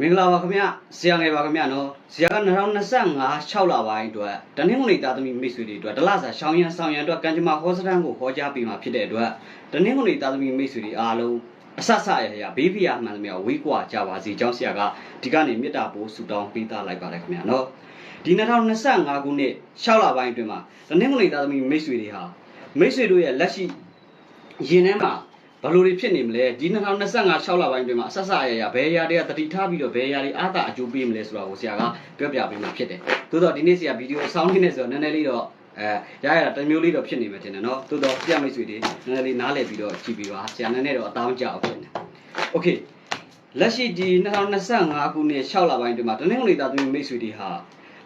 မင်္ဂလာပါခင်ဗျဆရာငယ်ပါခင်ဗျနော်ဆရာက2025 6လပိုင်းအတွက်တနင်္ဂနွေသားသမီးမိတ်ဆွေတွေအတွက်တလစာရှောင်းရန်ဆောင်ရန်အတွက်ကံကြမ္မာဟောစတန်းကိုဟောကြားပေးမှာဖြစ်တဲ့အတွက်တနင်္ဂနွေသားသမီးမိတ်ဆွေတွေအားလုံးအဆဆရရဘေးဖျားမှန်သမျှဝေးကွာကြပါစေကျောင်းဆရာကဒီကနေမေတ္တာပို့ဆုတောင်းပေးသားလိုက်ပါတယ်ခင်ဗျနော်ဒီ2025ခုနှစ်6လပိုင်းအတွင်းမှာတနင်္ဂနွေသားသမီးမိတ်ဆွေတွေဟာမိတ်ဆွေတို့ရဲ့လက်ရှိရင်ထဲမှာ ဘယ်လိုတွေဖြစ်နေမလဲဒီ2025 6လပိုင်းအတွင်းမှာအဆက်ဆက်အရရဘယ်အရာတွေကတတိထားပြီးတော့ဘယ်အရာတွေအားသာအကျိုးပေးမလဲဆိုတာကိုဆရာကပြောပြပေးမှာဖြစ်တယ်။သို့တော့ဒီနေ့ဆရာဗီဒီယိုအဆောင်လေးနဲ့ဆိုတော့နည်းနည်းလေးတော့အဲရရတာတစ်မျိုးလေးတော့ဖြစ်နေမှာတင်တယ်နော်။သို့တော့ပြမိတ်ဆွေတွေနည်းနည်းလေးနားလည်ပြီးတော့ကြည့်ပြီးပါဆရာနည်းနည်းတော့အတောင်းကြအောင်ဖြစ်နေ။ Okay လက်ရှိဒီ2025ခုနှစ်6လပိုင်းအတွင်းမှာတနင်္ဂနွေသားသမီးမိတ်ဆွေတွေဟာ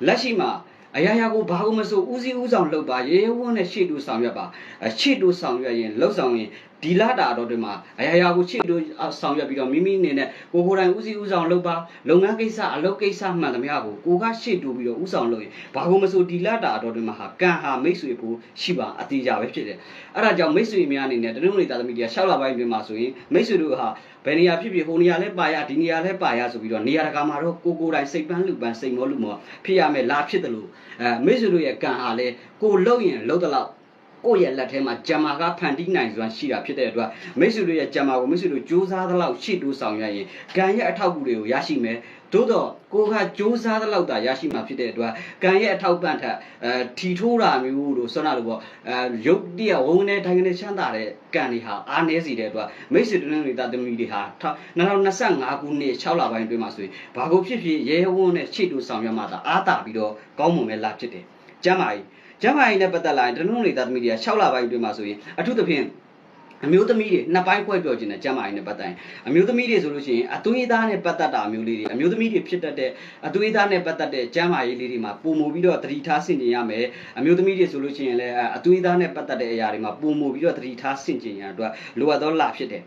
လက်ရှိမှာ အရာရာကိုဘာကိုမဆိုဦးစီးဦးဆောင်လုပ်ပါရေဝန်းနဲ့ရှေ့တူဆောင်ရွက်ပါအရှေ့တူဆောင်ရွက်ရင်လှုပ်ဆောင်ရင်ဒီလာတာတော့ဒီမှာအရာရာကိုရှေ့တူဆောင်ရွက်ပြီးတော့မိမိအနေနဲ့ကိုကိုယ်တိုင်ဦးစီးဦးဆောင်လုပ်ပါလုပ်ငန်းကိစ္စအလုပ်ကိစ္စမှန်သမျှကိုကိုကရှေ့တူပြီးတော့ဦးဆောင်လုပ်ရင်ဘာကိုမဆိုဒီလာတာတော့ဒီမှာဟာကံဟာမိတ်ဆွေဖို့ရှိပါအတိအကျပဲဖြစ်တယ်အဲ့ဒါကြောင့်မိတ်ဆွေများအနေနဲ့တနင်္ဂနွေသားသမီးတွေက6လပိုင်းပြင်မှာဆိုရင်မိတ်ဆွေတို့ဟာဘ ယ်နေရာဖြစ်ဖြစ်ဟိုနေရာလဲပါရဒီနေရာလဲပါရဆိုပြီးတော့နေရာတကာမှာတော့ကိုကိုယ်တိုင်စိတ်ပန်းလူပန်းစိတ်မောလူမောဖြစ်ရမယ်လားဖြစ်တယ်လို့အဲမိတ်ဆွေတို့ရဲ့ကံဟာလဲကိုလှုပ်ရင်လှုပ်တော့ကို ယ့်ရဲ့လက်ထဲမှာဂျမ်မာကဖန်တီးနိုင်စွမ်းရှိတာဖြစ်တဲ့အတွက်မိတ်ဆွေတို့ရဲ့ဂျမ်မာကိုမိတ်ဆွေတို့စူးစမ်းသလောက်ရှေ့တိုးဆောင်ရရင်ကံရဲ့အထောက်အကူတွေကိုရရှိမယ်သို့တော့ကိုကစူးစမ်းသလောက်သာရရှိမှာဖြစ်တဲ့အတွက်ကံရဲ့အထောက်ပံ့ထက်အဲထီထိုးတာမျိုးတို့ဆွမ်းနာလို့ပေါ့အဲရုပ်တရက်ဝုန်းနဲ့တိုင်းကနေချမ်းသာတဲ့ကံတွေဟာအားနည်းစေတဲ့အတွက်မိတ်ဆွေတို့နဲ့တာသမီတွေဟာ2025ခုနှစ်6လပိုင်းအတွင်းမှာဆိုရင်ဘာကိုဖြစ်ဖြစ်ရဲဝုန်းနဲ့ရှေ့တိုးဆောင်ရမှသာအားတာပြီးတော့ကောင်းမွန်ပဲလာဖြစ်တယ် ကျမ်းမာကြီးကျမ်းမာရေးနဲ့ပတ်သက်လာရင်တနုံလေသားသမီးတွေက6လပိုင်းအတွင်းမှာဆိုရင်အထူးသဖြင့်အမျိုးသမီးတွေနှစ်ပိုင်းခွဲပြောခြင်းနဲ့ကျမ်းမာရေးနဲ့ပတ်သက်ရင်အမျိုးသမီးတွေဆိုလို့ရှိရင်အသွေးသားနဲ့ပတ်သက်တာမျိုးလေးတွေအမျိုးသမီးတွေဖြစ်တတ်တဲ့အသွေးသားနဲ့ပတ်သက်တဲ့ကျမ်းမာရေးလေးတွေမှာပုံမူပြီးတော့သတိထားဆင်ခြင်ရမယ်အမျိုးသမီးတွေဆိုလို့ရှိရင်လည်းအသွေးသားနဲ့ပတ်သက်တဲ့အရာတွေမှာပုံမူပြီးတော့သတိထားဆင်ခြင်ရအတွက်လိုအပ်သောလဖြစ်တယ်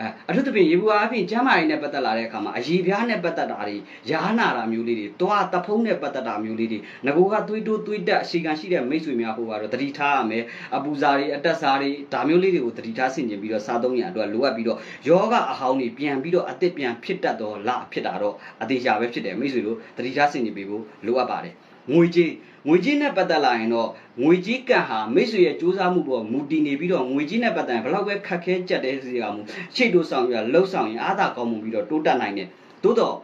အဲအထူးသဖြင့်ရေဘူးအားဖြင့်ကျမ်းမာရေးနဲ့ပတ်သက်လာတဲ့အခါမှာအရေးပြားနဲ့ပတ်သက်တာတွေရားနာတာမျိုးလေးတွေတွားတဖုံးနဲ့ပတ်သက်တာမျိုးလေးတွေငကိုကသွေးတိုးသွေးတက်အရှိကန်ရှိတဲ့မိတ်ဆွေများဟိုကတော့တတိထားရမယ်အပူစာတွေအတက်စာတွေဒါမျိုးလေးတွေကိုတတိထားဆင်ခြင်ပြီးတော့စားသုံးရအတွက်လိုအပ်ပြီးတော့ယောဂအဟောင်းတွေပြန်ပြီးတော့အသစ်ပြန်ဖြစ်တတ်တော့လဖြစ်တာတော့အသေးချာပဲဖြစ်တယ်မိတ်ဆွေတို့တတိထားဆင်ခြင်ပြီးဖို့လိုအပ်ပါတယ် ငွေကြေးငွေကြေးနဲ့ပတ်သက်လာရင်တော့ငွေကြေးကံဟာမိတ်ဆွေရဲ့စူးစမ်းမှုပေါ်မူတည်နေပြီးတော့ငွေကြေးနဲ့ပတ်သက်ရင်ဘယ်လောက်ပဲခက်ခဲကြက်တဲ့စီကမှုရှေ့တိုးဆောင်ရလှုပ်ဆောင်ရင်အားသာကောင်းမှုပြီးတော့တိုးတက်နိုင်တယ်သို့တော့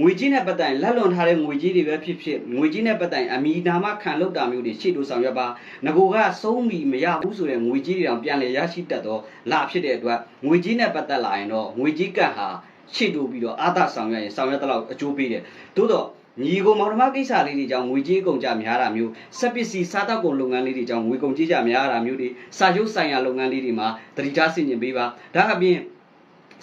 ငွေကြေးနဲ့ပတ်သက်ရင်လက်လွန်ထားတဲ့ငွေကြေးတွေပဲဖြစ်ဖြစ်ငွေကြေးနဲ့ပတ်သက်ရင်အမီနာမခံလောက်တာမျိုးတွေရှေ့တိုးဆောင်ရပါငကိုကဆုံးမီမရဘူးဆိုတဲ့ငွေကြေးတွေတောင်ပြန်လည်ရရှိတတ်တော့လာဖြစ်တဲ့အတွက်ငွေကြေးနဲ့ပတ်သက်လာရင်တော့ငွေကြေးကံဟာရှေ့တိုးပြီးတော့အားသာဆောင်ရရင်ဆောင်ရတဲ့လောက်အကျိုးပေးတယ်သို့တော့ ညီကိုမောင်နှမကိစ္စလေးတွေကြောင့်ငွေကြေးကုန်ကြများတာမျိုးစက်ပစ္စည်းစားတောက်ကုန်လုပ်ငန်းလေးတွေကြောင့်ငွေကုန်ကြေးကြများတာမျိုးတွေစာချုပ်ဆိုင်ရာလုပ်ငန်းလေးတွေမှာတတိထားဆင်ခြင်ပေးပါဒါအပြင်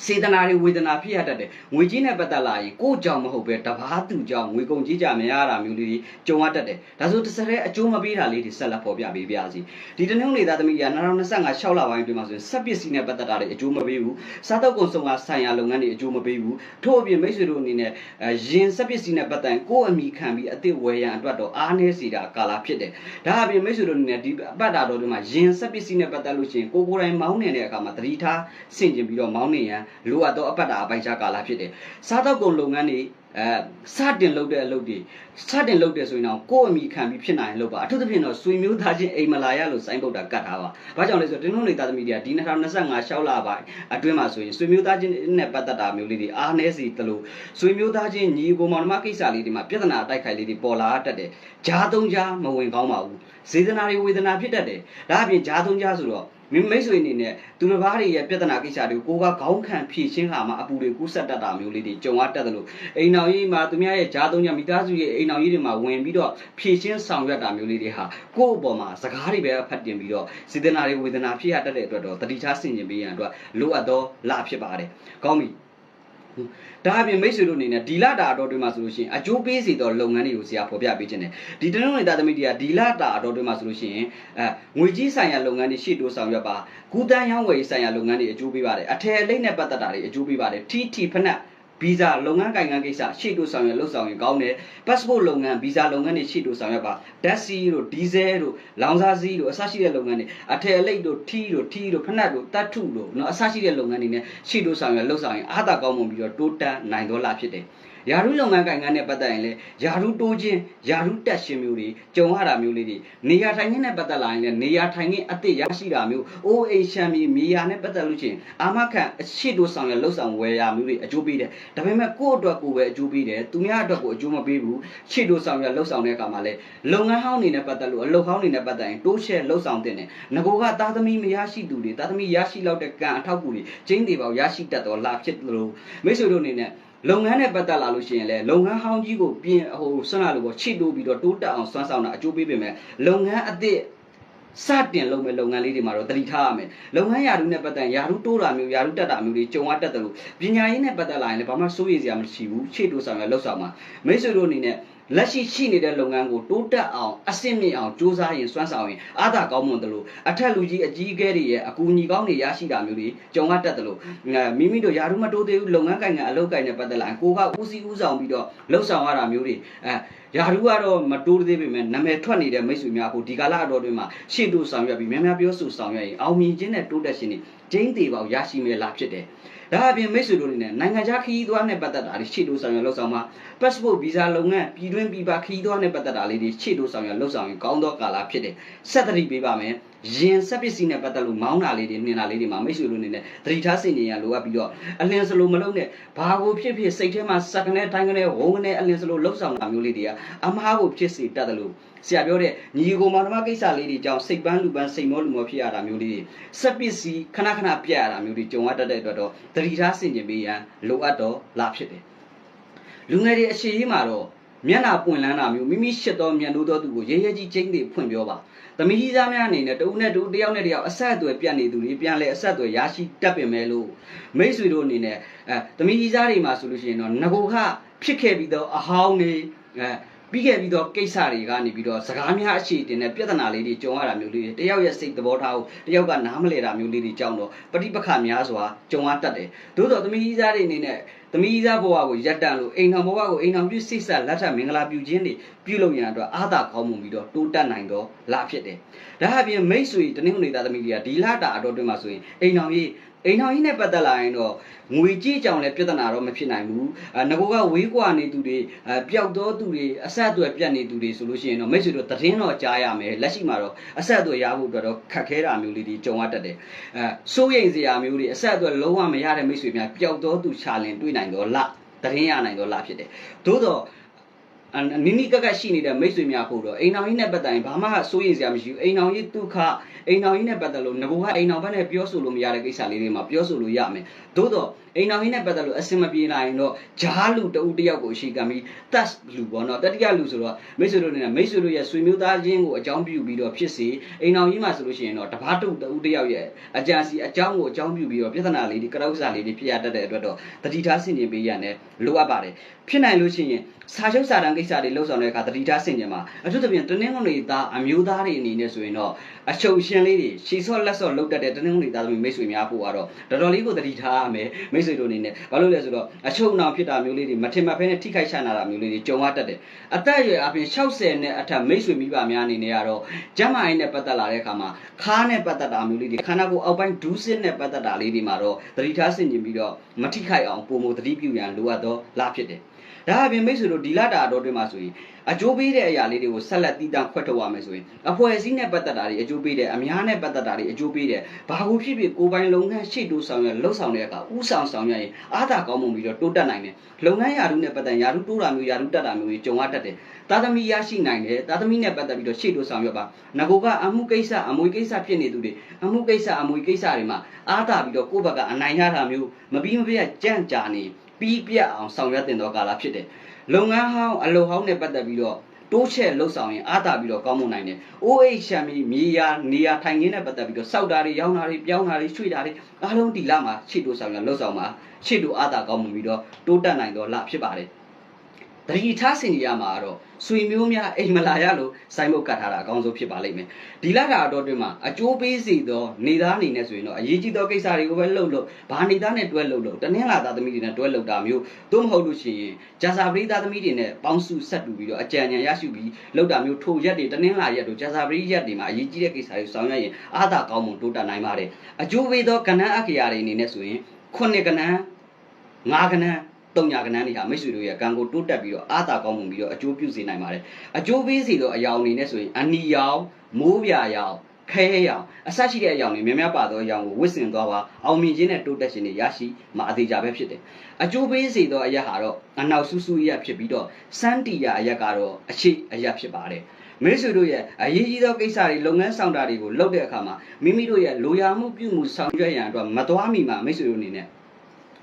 စေတနာတွေဝေဒနာဖြစ်ရတတ်တယ်ငွေကြီးနဲ့ပတ်သက်လာရင်ကိုယ့်ကြောင့်မဟုတ်ပဲတပားသူကြောင့်ငွေကုန်ကြေးကြမရတာမျိုးလေးတွေကြုံရတတ်တယ်ဒါဆိုတစ်စက်တည်းအကျိုးမပေးတာလေးတွေဆက်လက်ဖော်ပြပေးပါစီဒီတနင်္ဂနွေသားသမီးက2025 6လပိုင်းအတွင်းမှာဆိုရင်စက်ပစ္စည်းနဲ့ပတ်သက်တာတွေအကျိုးမပေးဘူးစားတော့ကုန်စုံကဆိုင်ရာလုပ်ငန်းတွေအကျိုးမပေးဘူးထို့အပြင်မိတ်ဆွေတို့အနေနဲ့ရင်စက်ပစ္စည်းနဲ့ပတ်သက်ကိုယ့်အမိခံပြီးအစ်စ်ဝယ်ရန်အတွက်တော့အားနည်းစေတာကာလာဖြစ်တယ်ဒါအပြင်မိတ်ဆွေတို့အနေနဲ့ဒီအပတ်တာတော်တွေမှာရင်စက်ပစ္စည်းနဲ့ပတ်သက်လို့ရှိရင်ကိုကိုယ်တိုင်မောင်းနေတဲ့အခါမှာသတိထားဆင်ကျင်ပြီးတော့မောင်းနေရန်လိုအပ်သောအပတ်တာအပိုင်းခြားကာလဖြစ်တယ်။စားတော့ကုန်လုပ်ငန်းတွေအဲစတင်လုပ်တဲ့အလုပ်တွေစတင်လုပ်တယ်ဆိုရင်တော့ကိုယ့်အမိခံပြီးဖြစ်နိုင်လို့ပါအထူးသဖြင့်တော့ဆွေမျိုးသားချင်းအိမ်မလာရလို့စိုင်းပုတ်တာကတ်ထားပါ။ဘာကြောင့်လဲဆိုတော့တင်းနှုတ်နေတာသမီးတွေကဒီ2025ရှောက်လာပိုင်းအတွင်းမှာဆိုရင်ဆွေမျိုးသားချင်းနဲ့ပတ်သက်တာမျိုးလေးတွေအားနည်းစီတလို့ဆွေမျိုးသားချင်းညီကိုမောင်နှမကိစ္စလေးတွေမှာပြဿနာတိုက်ခိုက်လေးတွေပေါ်လာတတ်တယ်။ဂျားသုံးဂျားမဝင်ကောင်းပါဘူး။ဇေဒနာတွေဝေဒနာဖြစ်တတ်တယ်။ဒါအပြင်ဂျားသုံးဂျားဆိုတော့ မင်းမိတ်ဆွေအနေနဲ့သူတစ်ပါးတွေရဲ့ပြဿနာကိစ္စတွေကိုကိုကခေါင်းခံဖြေရှင်းလာမှအပူတွေကူးဆက်တတ်တာမျိုးလေးတွေကြုံရတတ်တယ်လို့အိမ်တော်ကြီးမှာသူများရဲ့ဂျားသုံးညမိသားစုရဲ့အိမ်တော်ကြီးတွေမှာဝင်ပြီးတော့ဖြေရှင်းဆောင်ရွက်တာမျိုးလေးတွေဟာကိုယ့်အပေါ်မှာစကားတွေပဲဖတ်တင်ပြီးတော့စေတနာတွေဝေဒနာဖြစ်ရတတ်တဲ့အတွက်တော့တတိချဆင်ကျင်ပေးရန်အတွက်လိုအပ်သောလဖြစ်ပါတယ်။ကောင်းပြီ။ ဒါအပြင်မိတ်ဆွေတို့အနေနဲ့ဒီလတာအတော်တွေမှာဆိုလို့ရှိရင်အကျိုးပေးစေသောလုပ်ငန်းတွေကိုဆရာဖော်ပြပေးခြင်းတယ်ဒီတနင်္ဂနွေသားသမီးတွေကဒီလတာအတော်တွေမှာဆိုလို့ရှိရင်အဲငွေကြီးဆိုင်ရာလုပ်ငန်းတွေရှေ့တိုးဆောင်ရွက်ပါကူတန်းရောင်းဝယ်ဆိုင်ရာလုပ်ငန်းတွေအကျိုးပေးပါတယ်အထည်အလိပ်နဲ့ပတ်သက်တာတွေအကျိုးပေးပါတယ်ထီထီဖနက် ဗီဇာလုပ်ငန်းကိုင်ငန်းကိစ္စရှေ့တို့ဆောင်ရွက်လှုပ်ဆောင်ရင်ကောင်းတယ်ပတ်စပို့လုပ်ငန်းဗီဇာလုပ်ငန်းတွေရှေ့တို့ဆောင်ရွက်ပါဓာတ်ဆီတို့ဒီဇယ်တို့လောင်စာဆီတို့အစရှိတဲ့လုပ်ငန်းတွေအထယ်လိပ်တို့ထီးတို့ထီးတို့ဖနက်တို့တတ်ထုတို့နော်အစရှိတဲ့လုပ်ငန်းတွေနဲ့ရှေ့တို့ဆောင်ရွက်လှုပ်ဆောင်ရင်အားသာကောင်းမွန်ပြီးတော့တိုးတက်နိုင်တော့လာဖြစ်တယ်။ ယာရုလုပ်ငန်းကိုင်ငန်းနဲ့ပတ်သက်ရင်လည်းယာရုတိုးခြင်းယာရုတက်ရှင်မျိုးတွေကြုံရတာမျိုးလေးတွေနေရာထိုင်ခင်းနဲ့ပတ်သက်လာရင်လည်းနေရာထိုင်ခင်းအသစ်ရရှိတာမျိုးအိုးအိမ်ရှမ်းမြေမြေယာနဲ့ပတ်သက်လို့ချင်းအာမခံအရှိတိုးဆောင်ရလှုပ်ဆောင်ဝယ်ရမျိုးတွေအကျိုးပေးတယ်ဒါပေမဲ့ကိုယ့်အတွက်ကိုယ်ပဲအကျိုးပေးတယ်သူများအတွက်ကိုအကျိုးမပေးဘူးရှေ့တိုးဆောင်ရလှုပ်ဆောင်တဲ့အခါမှာလည်းလုပ်ငန်းဟောင်းနေနဲ့ပတ်သက်လို့အလုပ်ဟောင်းနေနဲ့ပတ်သက်ရင်တိုးရှဲလှုပ်ဆောင်တဲ့တယ်ငကိုကသားသမီးမရရှိသူတွေသားသမီးရရှိလောက်တဲ့ကံအထောက်အကူတွေကျင်းသေးပါရရှိတတ်တော်လာဖြစ်လို့မိတ်ဆွေတို့အနေနဲ့ လုပ်ငန်းနဲ့ပတ်သက်လာလို့ရှိရင်လည်းလုပ်ငန်းဟောင်းကြီးကိုပြင်ဟိုဆွမ်းလာလို့ပေါ့ချစ်တိုးပြီးတော့တိုးတက်အောင်စွမ်းဆောင်တာအကျိုးပေးပေမဲ့လုပ်ငန်းအသစ်စတင်လုပ်မဲ့လုပ်ငန်းလေးတွေမှာတော့တတိထားရမယ်လုပ်ငန်းယာရုနဲ့ပတ်သက်ယာရုတိုးတာမျိုးယာရုတက်တာမျိုးတွေကြုံရတတ်တယ်လို့ပညာရေးနဲ့ပတ်သက်လာရင်လည်းဘာမှစိုးရိမ်စရာမရှိဘူးချစ်တိုးဆောင်ရလှုပ်ဆောင်မှာမိတ်ဆွေတို့အနေနဲ့ လက်ရှိရှိနေတဲ့လုပ်ငန်းကိုတိုးတက်အောင်အဆင့်မြင့်အောင်စူးစမ်းရင်စွမ်းဆောင်ရင်အားသာကောင်းမွန်တယ်လို့အထက်လူကြီးအကြီးအကဲတွေရဲ့အကူအညီကောင်းတွေရရှိတာမျိုးတွေကြုံရတတ်တယ်လို့မိမိတို့ယာရုမတိုးသေးဘူးလုပ်ငန်းကိုင်ကအလုပ်ကိုင်နဲ့ပတ်သက်လာရင်ကိုကဦးစီးဦးဆောင်ပြီးတော့လှုပ်ဆောင်ရတာမျိုးတွေအဲယာရုကတော့မတိုးသေးပေမဲ့နာမည်ထွက်နေတဲ့မိတ်ဆွေများကိုဒီကာလအတော်တွင်မှာရှေ့တိုးဆောင်ရွက်ပြီးများများပြောဆိုဆောင်ရွက်ရင်အောင်မြင်ခြင်းနဲ့တိုးတက်ခြင်းတွေကျင်းသေးပေါက်ရရှိမယ်လားဖြစ်တယ် ဒါအပြင်မိတ်ဆွေတို့တွေနဲ့နိုင်ငံခြားခရီးသွားနဲ့ပတ်သက်တာတွေရှေ့တိုးဆောင်ရွက်လှုပ်ဆောင်မှာ passport visa လုပ်ငန်းပြည်တွင်းပြည်ပခရီးသွားနဲ့ပတ်သက်တာလေးတွေရှေ့တိုးဆောင်ရွက်လှုပ်ဆောင်ရင်ကောင်းသောကာလဖြစ်တယ်ဆက်သတိပေးပါမယ် ရင်ဆက်ပစ္စည်းနဲ့ပတ်သက်လို့မောင်းတာလေးတွေနှင်တာလေးတွေမှာမိတ်ဆွေတို့အနေနဲ့သတိထားစင်ကြရလိုအပ်ပြီးတော့အလင်းစလိုမလုံးနဲ့ဘာကိုဖြစ်ဖြစ်စိတ်ထဲမှာစက်ကနေတိုင်းကနေဝုန်းကနေအလင်းစလိုလှုပ်ဆောင်တာမျိုးလေးတွေကအမားကိုဖြစ်စေတတ်တယ်လို့ဆရာပြောတဲ့ညီကိုမောင်နှမကိစ္စလေးတွေကြောင့်စိတ်ပန်းလူပန်းစိတ်မောလူမောဖြစ်ရတာမျိုးလေးတွေစက်ပစ္စည်းခဏခဏပြတ်ရတာမျိုးတွေကြုံရတတ်တဲ့အတွက်တော့သတိထားစင်ကြပေးရန်လိုအပ်တော့လာဖြစ်တယ်လူငယ်တွေအရှိရေးမှာတော့မျက်နာပွင့်လန်းတာမျိုးမိမိရှစ်တော်မျက်နှာတော်သူကိုရဲရဲကြီးချင်းတွေဖွင့်ပြောပါ သမီးကြီးသားများအနေနဲ့တဦးနဲ့တဦးတယောက်နဲ့တယောက်အဆက်အသွယ်ပြတ်နေသူတွေပြန်လဲအဆက်အသွယ်ရရှိတတ်ပင်မဲ့လို့မိတ်ဆွေတို့အနေနဲ့အဲသမီးကြီးသားတွေမှာဆိုလို့ရှိရင်တော့ငကိုခဖြစ်ခဲ့ပြီးတော့အဟောင်းနေအဲပြီးခဲ့ပြီးတော့ကိစ္စတွေကနေပြီးတော့စကားများအခြေတင်တဲ့ပြဿနာလေးတွေကြုံရတာမျိုးလေးတွေတယောက်ရဲ့စိတ်သဘောထားကိုတယောက်ကနားမလဲတာမျိုးလေးတွေကြောင့်တော့ပဋိပက္ခများစွာကြုံရတတ်တယ်သို့တော့သမီးကြီးသားတွေအနေနဲ့သမီးသားဘဝကိုရပ်တန့်လို့အိမ်ထောင်ဘဝကိုအိမ်ထောင်ပြုစိတ်ဆက်လက်ထပ်မင်္ဂလာပြုခြင်းတွေပြုလုပ်ရန်အတွက်အားသာကောင်းမှုပြီးတော့တိုးတက်နိုင်တော့လာဖြစ်တယ်။ဒါအပြင်မိတ်ဆွေတနင်္ဂနွေသားသမီးတွေကဒီလတာအတော်တွင်မှာဆိုရင်အိမ်ထောင်ရေးအိမ်ထောင်ကြီးနဲ့ပတ်သက်လာရင်တော့ငွေကြေးကြောင့်လည်းပြဿနာတော့မဖြစ်နိုင်ဘူးအဲငကိုကဝေးကွာနေသူတွေအဲပျောက်သောသူတွေအဆက်အသွယ်ပြတ်နေသူတွေဆိုလို့ရှိရင်တော့မိတ်ဆွေတို့သတင်းတော့ကြားရမယ်လက်ရှိမှာတော့အဆက်အသွယ်ရဖို့အတွက်တော့ခက်ခဲတာမျိုးလေးတွေကြုံရတတ်တယ်အဲစိုးရိမ်စရာမျိုးတွေအဆက်အသွယ်လုံးဝမရတဲ့မိတ်ဆွေများပျောက်သောသူချလင်တွေ့နိုင်တော့လသတင်းရနိုင်တော့လဖြစ်တယ်သို့တော့ နိနိကကရှိနေတဲ့မိတ်ဆွေများဖို့တော့အိမ်အောင်ကြီးနဲ့ပတ်သက်ရင်ဘာမှစိုးရိမ်စရာမရှိဘူးအိမ်အောင်ကြီးဒုက္ခအိမ်အောင်ကြီးနဲ့ပတ်သက်လို့ငကိုကအိမ်အောင်ဘက်နဲ့ပြောဆိုလို့မရတဲ့ကိစ္စလေးတွေမှာပြောဆိုလို့ရမယ်သို့တော့အိမ်အောင်ကြီးနဲ့ပတ်သက်လို့အဆင်မပြေနိုင်တော့ဂျားလူတဦးတယောက်ကိုအရှိကပြီးတတ်လူပေါ့နော်တတိယလူဆိုတော့မိတ်ဆွေတို့နဲ့မိတ်ဆွေတို့ရဲ့ဆွေမျိုးသားချင်းကိုအကြောင်းပြုပြီးတော့ဖြစ်စေအိမ်အောင်ကြီးမှာဆိုလို့ရှိရင်တော့တပတ်တုတ်တဦးတယောက်ရဲ့အကြံစီအကြောင်းကိုအကြောင်းပြုပြီးတော့ပြဿနာလေးတွေကရောက်စားလေးတွေဖြစ်ရတတ်တဲ့အတွက်တော့တတိထားဆင်ခြင်ပေးရတဲ့လိုအပ်ပါတယ်ဖြစ်နိုင်လို့ရှိရင်စာချုပ်စာတမ်းကိစ္စတွေလှုပ်ဆောင်တဲ့အခါတတိထားဆင်ခြင်မှာအထူးသဖြင့်တနင်္ဂနွေသားအမျိုးသားတွေအနေနဲ့ဆိုရင်တော့အချုပ်ရှင်းလေးတွေရှီဆော့လက်ဆော့လုတ်တတ်တဲ့တနင်္ဂနွေသားသမီးမိတ်ဆွေများဖို့ကတော့တော်တော်လေးကိုတတိထားရမယ်မိတ်ဆွေတို့အနေနဲ့ဘာလို့လဲဆိုတော့အချုပ်နှောင်ဖြစ်တာမျိုးလေးတွေမထင်မှတ်ဖဲနဲ့ထိခိုက်ချနာတာမျိုးလေးတွေကြုံရတတ်တယ်အသက်အရွယ်အပြင်60နဲ့အထက်မိတ်ဆွေမိဘများအနေနဲ့ကတော့ကျန်းမာရေးနဲ့ပတ်သက်လာတဲ့အခါမှာခါးနဲ့ပတ်သက်တာမျိုးလေးတွေခန္ဓာကိုယ်အောက်ပိုင်းဒူးစစ်နဲ့ပတ်သက်တာလေးတွေမှာတော့တတိထားဆင်ခြင်ပြီးတော့မထိခိုက်အောင်ပုံမတတိပြုရန်လိုအပ်သောလဖြစ်တယ် ဒါအပြင်မိတ်ဆွေတို့ဒီလတာတော်တွင်မှာဆိုရင်အကျိုးပေးတဲ့အရာလေးတွေကိုဆက်လက်တည်တံ့ခွက်ထုတ်ရမယ်ဆိုရင်အဖွဲ့အစည်းနဲ့ပတ်သက်တာတွေအကျိုးပေးတယ်အများနဲ့ပတ်သက်တာတွေအကျိုးပေးတယ်ဘာကိုဖြစ်ဖြစ်ကိုယ်ပိုင်လုပ်ငန်းရှေ့တိုးဆောင်ရလှုပ်ဆောင်တဲ့အခါဥဆောင်ဆောင်ရရင်အားသာကောင်းမှုပြီးတော့တိုးတက်နိုင်တယ်လုပ်ငန်းယာရုနဲ့ပတ်သက်ယာရုတိုးတာမျိုးယာရုတက်တာမျိုးတွေကြုံရတတ်တယ်သားသမီးရရှိနိုင်တယ်သားသမီးနဲ့ပတ်သက်ပြီးတော့ရှေ့တိုးဆောင်ရပါငကိုကအမှုကိစ္စအမွေကိစ္စဖြစ်နေသူတွေအမှုကိစ္စအမွေကိစ္စတွေမှာအားသာပြီးတော့ကိုယ့်ဘက်ကအနိုင်ရတာမျိုးမပြီးမပြတ်ကြန့်ကြာနေ ပြီးပြတ်အောင်ဆောင်ရွက်တင်တော့ကာလဖြစ်တယ်လုပ်ငန်းဟောင်းအလုပ်ဟောင်းနဲ့ပတ်သက်ပြီးတော့တိုးချဲ့လှုပ်ဆောင်ရင်အားတာပြီးတော့ကောင်းမွန်နိုင်တယ်။ OH ရှမ်းမီမြေယာနေယာထိုင်ခင်းနဲ့ပတ်သက်ပြီးတော့စောက်တာတွေရောင်းတာတွေပြောင်းတာတွေရွှေ့တာတွေအားလုံးဒီလမှာရှေ့တိုးဆောင်ရလှုပ်ဆောင်မှာရှေ့တိုးအားတာကောင်းမွန်ပြီးတော့တိုးတက်နိုင်တော့လဖြစ်ပါတယ်။ တတိထားစင်ကြီးရမှာကတော့ဆွေမျိုးများအိမ်မလာရလို့စိုင်းမုတ်ကတ်ထားတာအကောင်းဆုံးဖြစ်ပါလိမ့်မယ်။ဒီလတာတော့တွင်မှာအကျိုးပေးစီသောနေသားအနေနဲ့ဆိုရင်တော့အရေးကြီးသောကိစ္စတွေကိုပဲလှုပ်လို့ဘာနေသားနဲ့တွဲလှုပ်လို့တနင်္လာသားသမီးတွေနဲ့တွဲလှုပ်တာမျိုးသို့မဟုတ်လို့ရှိရင်ဂျာစာပရိသားသမီးတွေနဲ့ပေါင်းစုဆက်တူပြီးတော့အကြံဉာဏ်ရရှိပြီးလှုပ်တာမျိုးထိုရက်တွေတနင်္လာရက်တို့ဂျာစာပရိရက်တွေမှာအရေးကြီးတဲ့ကိစ္စတွေဆောင်ရွက်ရင်အားသာကောင်းမှုတိုးတက်နိုင်ပါတယ်။အကျိုးပေးသောကဏ္ဍအက္ခရာတွေအနေနဲ့ဆိုရင်ခုနှစ်ကဏ္ဍ၅ကဏ္ဍ တုံညာကနန်းတွေဟာမိတ်ဆွေတို့ရဲ့ကံကိုတိုးတက်ပြီးတော့အာသာကောင်းမှုပြီးတော့အကျိုးပြုစေနိုင်ပါတယ်အကျိုးပေးစီတော့အယောင်အနေနဲ့ဆိုရင်အနီရောင်မိုးပြာရောင်ခဲရောင်အဆက်ရှိတဲ့အယောင်တွေများများပါသောအယောင်ကိုဝစ်စင်သွားပါအောင်မြင်ခြင်းနဲ့တိုးတက်ခြင်းတွေရရှိမှာအသေးကြပဲဖြစ်တယ်အကျိုးပေးစီတော့အရက်ဟာတော့အနောက်ဆူဆူရက်ဖြစ်ပြီးတော့စန်းတီယာအရက်ကတော့အခြေအရက်ဖြစ်ပါတယ်မိတ်ဆွေတို့ရဲ့အရေးကြီးသောကိစ္စတွေလုပ်ငန်းဆောင်တာတွေကိုလုပ်တဲ့အခါမှာမိမိတို့ရဲ့လိုရာမှုပြုမှုဆောင်ရွက်ရန်အတွက်မသွားမီမှာမိတ်ဆွေတို့အနေနဲ့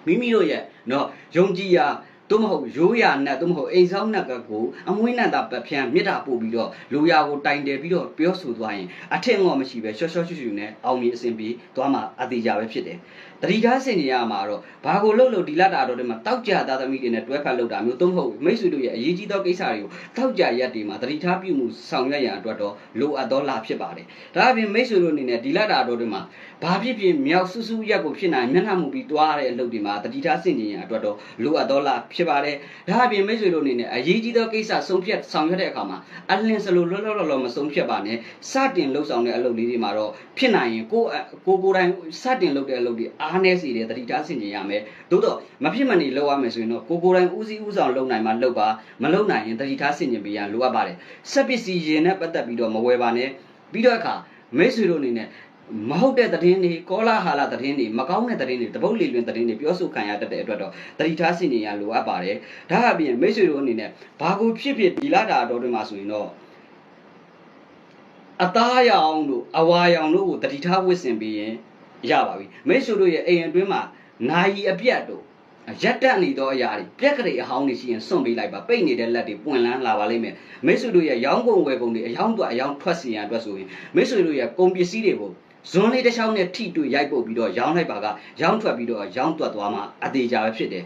မိမိတို့ရဲ့နော်ယုံကြည်ရာသို့မဟုတ်ရိုးရာနဲ့သို့မဟုတ်အိမ်ဆောင်နဲ့ကကိုအမွှေးနဲ့တာပတ်ဖြန်းမြစ်တာပို့ပြီးတော့လိုရာကိုတိုင်တယ်ပြီးတော့ပြောဆိုသွားရင်အထက်ငေါ်မရှိပဲရှော့ရှော့ရှူရှူနဲ့အောင်မြင်အစဉ်ပြေသွားမှာအသေးကြပဲဖြစ်တယ် တတိထားစင်နေရမှာတော့ဘာကိုလှုပ်လို့ဒီလတာတော့ဒီမှာတောက်ကြသားသမီးတွေနဲ့တွဲဖက်လုပ်တာမျိုးသို့မဟုတ်မိတ်ဆွေတို့ရဲ့အရေးကြီးသောကိစ္စတွေကိုတောက်ကြရက်တွေမှာတတိထားပြုမှုဆောင်ရွက်ရန်အတွက်တော့လိုအပ်သောလာဖြစ်ပါတယ်ဒါအပြင်မိတ်ဆွေတို့အနေနဲ့ဒီလတာတော့ဒီမှာဘာဖြစ်ဖြစ်မြောက်ဆူဆူရက်ကိုဖြစ်နိုင်မျက်နှာမူပြီးတွားတဲ့အလုပ်တွေမှာတတိထားစင်နေရန်အတွက်တော့လိုအပ်သောလာဖြစ်ပါတယ်ဒါအပြင်မိတ်ဆွေတို့အနေနဲ့အရေးကြီးသောကိစ္စဆုံးဖြတ်ဆောင်ရွက်တဲ့အခါမှာအလင်းစလိုလောလောလောလောမဆုံးဖြတ်ပါနဲ့စတင်လှုပ်ဆောင်တဲ့အလုပ်လေးတွေမှာတော့ဖြစ်နိုင်ရင်ကိုကိုကိုတိုင်းစတင်လုပ်တဲ့အလုပ်တွေအားနည်းစေတယ်တတိထားစင်ကြင်ရမယ်သို့တော့မဖြစ်မနေလုပ်ရမယ်ဆိုရင်တော့ကိုကိုတိုင်းဦးစီးဦးဆောင်လုပ်နိုင်မှလုပ်ပါမလုပ်နိုင်ရင်တတိထားစင်ကြင်ပေးရန်လိုအပ်ပါတယ်စက်ပစ္စည်းရင်နဲ့ပတ်သက်ပြီးတော့မဝယ်ပါနဲ့ပြီးတော့အခါမိတ်ဆွေတို့အနေနဲ့မဟုတ်တဲ့သတင်းတွေကောလာဟာလာသတင်းတွေမကောင်းတဲ့သတင်းတွေတပုတ်လီလွင်သတင်းတွေပြောဆိုခံရတတ်တဲ့အတွက်တော့တတိထားစင်ကြင်ရလိုအပ်ပါတယ်ဒါအပြင်မိတ်ဆွေတို့အနေနဲ့ဘာကိုဖြစ်ဖြစ်ဒီလာတာတော်တွေမှာဆိုရင်တော့အသားရောင်တို့အဝါရောင်တို့ကိုတတိထားဝစ်စင်ပြီးရင် ရပါပြီမိတ်ဆွေတို့ရဲ့အိမ်အတွင်းမှာနိုင်အပြတ်တို့ရက်တက်နေသောအရာတွေပြက်ကလေးအဟောင်းတွေရှိရင်စွန့်ပေးလိုက်ပါပိတ်နေတဲ့လက်တွေပွင့်လန်းလာပါလိမ့်မယ်မိတ်ဆွေတို့ရဲ့ရောင်းကုန်ဝယ်ကုန်တွေအယောင်းတော့အယောင်းထွက်စီရန်အတွက်ဆိုရင်မိတ်ဆွေတို့ရဲ့ကုန်ပစ္စည်းတွေကိုဇွန်လေးတစ်ချောင်းနဲ့ထိတွေ့ရိုက်ပုတ်ပြီးတော့ရောင်းလိုက်ပါကရောင်းထွက်ပြီးတော့ရောင်းသွက်သွားမှအသေးကြပဲဖြစ်တယ်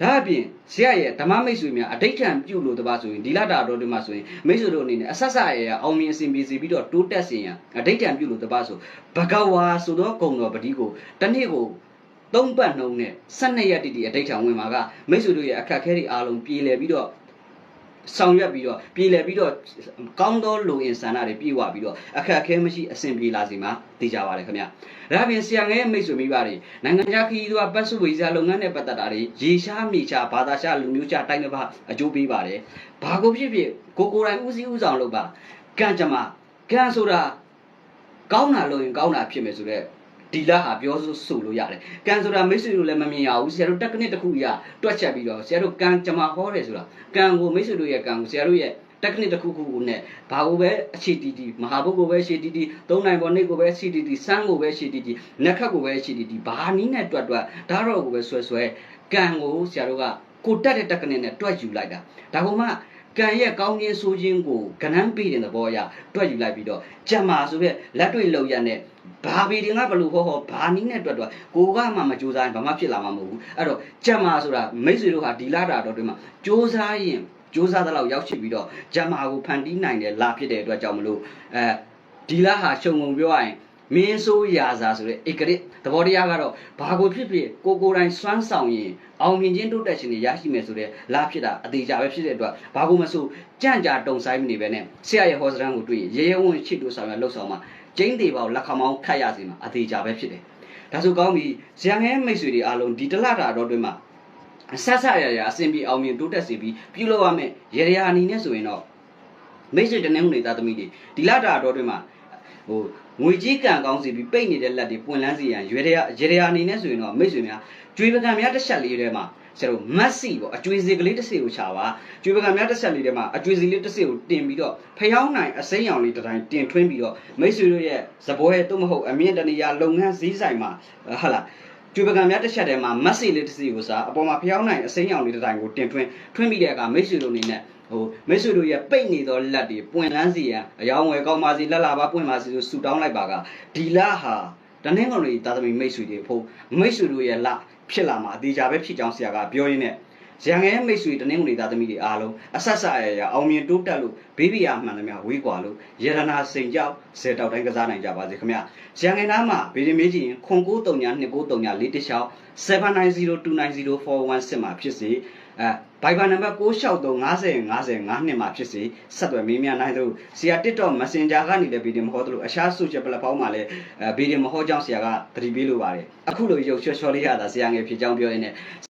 ဒါအပြင်ဆရာရဲ့ဓမ္မမိတ်ဆွေများအဋိဋ္ဌံပြုလို့တပါဆိုရင်ဒီလတာတော်တွေမှာဆိုရင်မိတ်ဆွေတို့အနေနဲ့အဆက်ဆက်ရရအောင်မြင်အစဉ်ပြေစီပြီးတော့တိုးတက်စေရန်အဋိဋ္ဌံပြုလို့တပါဆိုဘဂဝါဆိုတော့ဂုံတော်ပတိကိုတနေ့ကိုသုံးပတ်နှုံးနဲ့12ရက်တိတိအဋိဋ္ဌံဝင်မှာကမိတ်ဆွေတို့ရဲ့အခက်အခဲတွေအားလုံးပြေလည်ပြီးတော့ ဆောင်ရွက်ပြီးတော့ပြည်လည်ပြီးတော့ကောင်းသောလူအင်ဆန္ဒတွေပြည့်ဝပြီးတော့အခက်အခဲမရှိအဆင်ပြေလာစီမှာသိကြပါရခင်ဗျာ။ဒါပြင်ဆရာငယ်မိတ်ဆွေမိဘတွေနိုင်ငံခြားခရီးသွားပတ်စုဝေးစားလုပ်ငန်းနဲ့ပတ်သက်တာတွေရေရှားမြေရှားဘာသာရှားလူမျိုးရှားတိုင်းတစ်ပါးအကျိုးပေးပါတယ်။ဘာကိုဖြစ်ဖြစ်ကိုကိုယ်တိုင်ဦးစီးဦးဆောင်လုပ်ပါကံကြမ္မာကံဆိုတာကောင်းတာလုပ်ရင်ကောင်းတာဖြစ်မယ်ဆိုတော့ ဒီလာဟာပြောဆိုဆိုလို့ရတယ်။ကံဆိုတာမိတ်ဆွေတို့လည်းမမြင်ရဘူး။ဆရာတို့တက်ကနစ်တစ်ခုရတွက်ချက်ပြီးတော့ဆရာတို့ကံကြမ္မာဟောတယ်ဆိုတာကံကိုမိတ်ဆွေတို့ရဲ့ကံကိုဆရာတို့ရဲ့တက်ကနစ်တစ်ခုခုကိုနဲ့ဘာကိုပဲအခြေတီတီမဟာဘုတ်ကိုပဲအခြေတီတီသုံးနိုင်ပေါ်နေကိုပဲအခြေတီတီစမ်းကိုပဲအခြေတီတီနက်ခတ်ကိုပဲအခြေတီတီဘာနည်းနဲ့တွက်တွက်ဒါတော့ကိုပဲဆွဲဆွဲကံကိုဆရာတို့ကကိုတက်တဲ့တက်ကနစ်နဲ့တွက်ယူလိုက်တာဒါကမှ ကံရဲ့ကောင်းခြင်းဆိုးခြင်းကိုကဏန်းပေးတဲ့သဘောအရတွက်ယူလိုက်ပြီးတော့ကြံမာဆိုပြလက်တွေ့လောက်ရတဲ့ဘာဘီတင်ကဘလို့ဟောဟောဘာနည်းနဲ့တွက်တွက်ကိုကမှမကြိုးစားရင်ဘာမှဖြစ်လာမှာမဟုတ်ဘူးအဲ့တော့ကြံမာဆိုတာမိတ်ဆွေတို့ဟာဒီလာတာတော့တွင်မှာကြိုးစားရင်စူးစမ်းတဲ့လောက်ရောက်ရှိပြီးတော့ဂျမာကိုဖန်တီးနိုင်တဲ့လာဖြစ်တဲ့အတွက်ကြောင့်မလို့အဲဒီလာဟာရှုံငုံပြောရရင် မင်းဆိုးရာစာဆိုတဲ့ဧကရစ်သဘောတရားကတော့ဘာကိုဖြစ်ဖြစ်ကိုကိုယ်တိုင်စွမ်းဆောင်ရင်အောင်မြင်ခြင်းတိုးတက်ခြင်းတွေရရှိမယ်ဆိုတဲ့လာဖြစ်တာအသေးချာပဲဖြစ်တဲ့အတွက်ဘာကိုမဆိုကြံ့ကြာတုံဆိုင်မနေပဲနဲ့ဆရာရဲ့ဟောစရန်ကိုတွေ့ရင်ရေရဲဝံ့ချစ်လို့ဆောင်ရလှုပ်ဆောင်မှာကျင်းသေးပါကိုလက်ခမောင်းခတ်ရစီမှာအသေးချာပဲဖြစ်တယ်ဒါဆိုကောင်းပြီဇံငဲမိတ်ဆွေတွေအားလုံးဒီတလတာတော့တွင်မှာဆက်ဆက်ရရအစဉ်ပြေအောင်မြင်တိုးတက်စေပြီးပြုလုပ်ရမယ်ရေရအနေနဲ့ဆိုရင်တော့မိတ်ဆွေတနင်္ဂနွေသားသမီးတွေဒီလတာတော့တွင်မှာဟို ငွေကြီးကံကောင်းစီပြီးပိတ်နေတဲ့လက်တွေပွင့်လန်းစီရန်ရွေရရရေရအနေနဲ့ဆိုရင်တော့မိတ်ဆွေများကျွေးပကံများတစ်ချက်လေးထဲမှာဆရာတို့မတ်စီပေါ့အကျွေးစီကလေးတစ်စီကိုချပါကျွေးပကံများတစ်ချက်လေးထဲမှာအကျွေးစီလေးတစ်စီကိုတင်ပြီးတော့ဖျောင်းနိုင်အစိမ်းရောင်လေးတစ်တိုင်းတင်ထွင်းပြီးတော့မိတ်ဆွေတို့ရဲ့ဇဘောရဲ့သို့မဟုတ်အမြင့်တနေရာလုပ်ငန်းစည်းဆိုင်မှာဟာလားကျွေပကံများတစ်ချက်ထဲမှာမတ်စီလေးတစ်စီကိုစားအပေါ်မှာဖျောင်းနိုင်အစိမ်းရောင်လေးတစ်တိုင်းကိုတင်ထွင်းထွင်းပြီးတဲ့အခါမိတ်ဆွေတို့အနေနဲ့ ဟိုမိတ်ဆွေတို့ရဲ့ပိတ်နေသောလက်တွေပွင့်လန်းစီရန်အယောင်ဝယ်ကောင်းပါစီလက်လာပါပွင့်ပါစီဆိုဆူတောင်းလိုက်ပါကဒီလဟာတနင်္ဂနွေသားသမီးမိတ်ဆွေတွေဖို့မိတ်ဆွေတို့ရဲ့လဖြစ်လာမှာအသေးချာပဲဖြစ်ကြောင်းဆရာကပြောရင်းနဲ့ဇံငယ်မိတ်ဆွေတနင်္ဂနွေသားသမီးတွေအားလုံးအဆက်ဆက်ရရအောင်မြင်တိုးတက်လို့ဘေးဘီယာမှန်သမျှဝေးကွာလို့ရတနာစိန်ကြောက်ဇေတောက်တိုင်းကစားနိုင်ကြပါစေခင်ဗျဇံငယ်နားမှာဗီဒီမေးကြည့်ရင်ခွန်939 293 4တချောင်း79029041မှာဖြစ်စေ အဲဘိုင်ဘာနံပါတ်6635050နှစ်မှာဖြစ်စေဆက်သွယ်မေးမြန်းနိုင်သလိုဆရာ TikTok Messenger ကနေလည်းဗီဒီယိုမဟောသလိုအခြား social platform မှာလည်းဗီဒီယိုမဟောကြောင်းဆရာကသတိပေးလိုပါတယ်အခုလိုရုပ်ချောချောလေးရတာဆရာငယ်ဖြစ်ကြောင်းပြောရင်းနဲ့